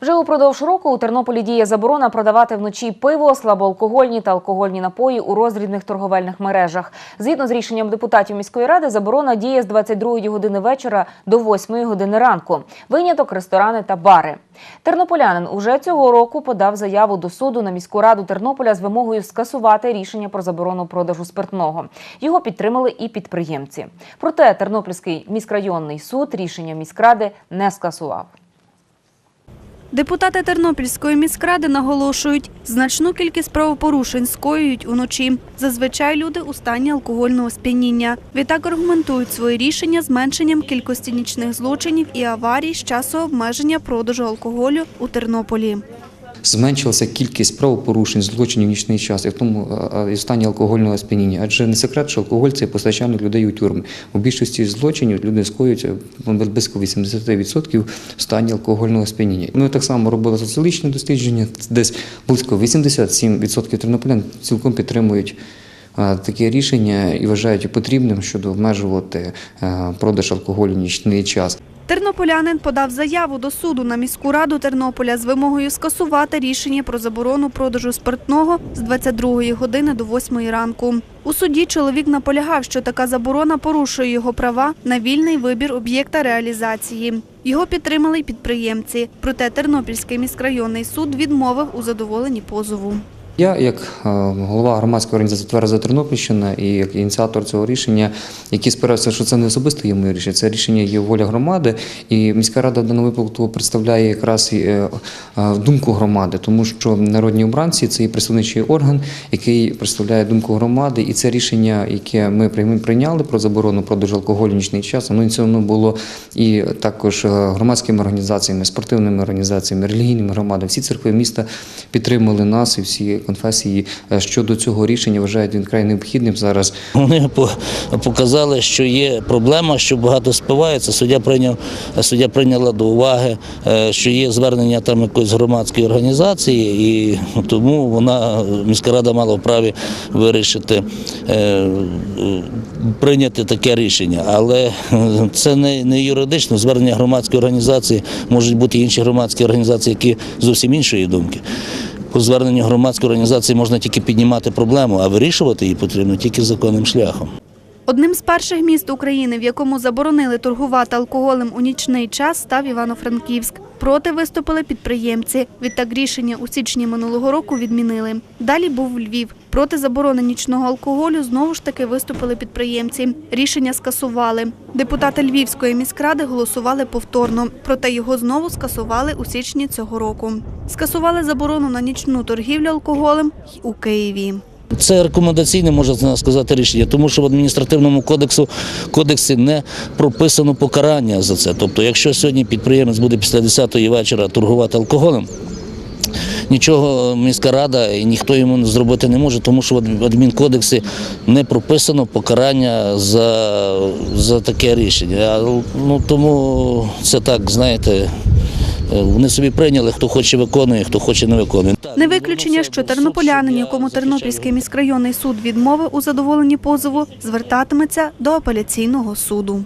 Вже упродовж року у Тернополі діє заборона продавати вночі пиво, слабоалкогольні та алкогольні напої у розрібних торговельних мережах. Згідно з рішенням депутатів міської ради, заборона діє з 22 години вечора до 8 години ранку. Виняток ресторани та бари. Тернополянин уже цього року подав заяву до суду на міську раду Тернополя з вимогою скасувати рішення про заборону продажу спиртного. Його підтримали і підприємці. Проте Тернопільський міськрайонний суд рішення міськради не скасував. Депутати Тернопільської міськради наголошують, значну кількість правопорушень скоюють уночі. Зазвичай люди у стані алкогольного сп'яніння. Відтак аргументують свої рішення зменшенням кількості нічних злочинів і аварій з часу обмеження продажу алкоголю у Тернополі. Зменшилася кількість правопорушень, злочинів в нічний час і в тому і в стані алкогольного сп'яніння. Адже не секрет, що алкоголь це постачальник людей у тюрми. У більшості злочинів люди скоюють ну, близько 80% в стані алкогольного сп'яніння. Ми так само робили соціологічне дослідження, десь близько 87% тернополян цілком підтримують. Таке рішення і вважають потрібним щодо обмежувати продаж алкоголю в нічний час. Тернополянин подав заяву до суду на міську раду Тернополя з вимогою скасувати рішення про заборону продажу спиртного з 22 години до 8 ранку. У суді чоловік наполягав, що така заборона порушує його права на вільний вибір об'єкта реалізації. Його підтримали й підприємці. Проте Тернопільський міськрайонний суд відмовив у задоволенні позову. Я, як е, голова громадської організації Твереза Тернопільщина і як ініціатор цього рішення, який спирався, що це не особисто є моє рішення, це рішення є воля громади, і міська рада в даному випадку представляє якраз і, е, е, думку громади, тому що народні обранці це є представничий орган, який представляє думку громади, і це рішення, яке ми прийняли про заборону продажу алкоголю нічний час, воно ініційовано було і також громадськими організаціями, спортивними організаціями, релігійними громадами. Всі церкви міста підтримали нас і всі конфесії е, щодо цього рішення вважають він край необхідним зараз. Вони по- показали, що є проблема, що багато спивається. Суддя прийняв суддя прийняла до уваги, е, що є звернення там якоїсь громадської організації, і тому вона міська рада мала вправі вирішити е, прийняти таке рішення. Але це не, не юридично. Звернення громадської організації можуть бути інші громадські організації, які зовсім іншої думки. По зверненню громадської організації можна тільки піднімати проблему, а вирішувати її потрібно тільки законним шляхом. Одним з перших міст України, в якому заборонили торгувати алкоголем у нічний час, став Івано-Франківськ. Проти виступили підприємці. Відтак рішення у січні минулого року відмінили. Далі був Львів. Проти заборони нічного алкоголю знову ж таки виступили підприємці. Рішення скасували. Депутати Львівської міськради голосували повторно, проте його знову скасували у січні цього року. Скасували заборону на нічну торгівлю алкоголем у Києві. Це рекомендаційне, можна сказати, рішення, тому що в адміністративному кодексу кодексі не прописано покарання за це. Тобто, якщо сьогодні підприємець буде після 10-ї вечора торгувати алкоголем. Нічого міська рада і ніхто йому зробити не може, тому що в адмінкодексі не прописано покарання за, за таке рішення. Ну тому це так, знаєте, вони собі прийняли, хто хоче виконує, хто хоче не виконує. Не виключення, що тернополянин, якому Тернопільський міськрайонний суд відмовив у задоволенні позову, звертатиметься до апеляційного суду.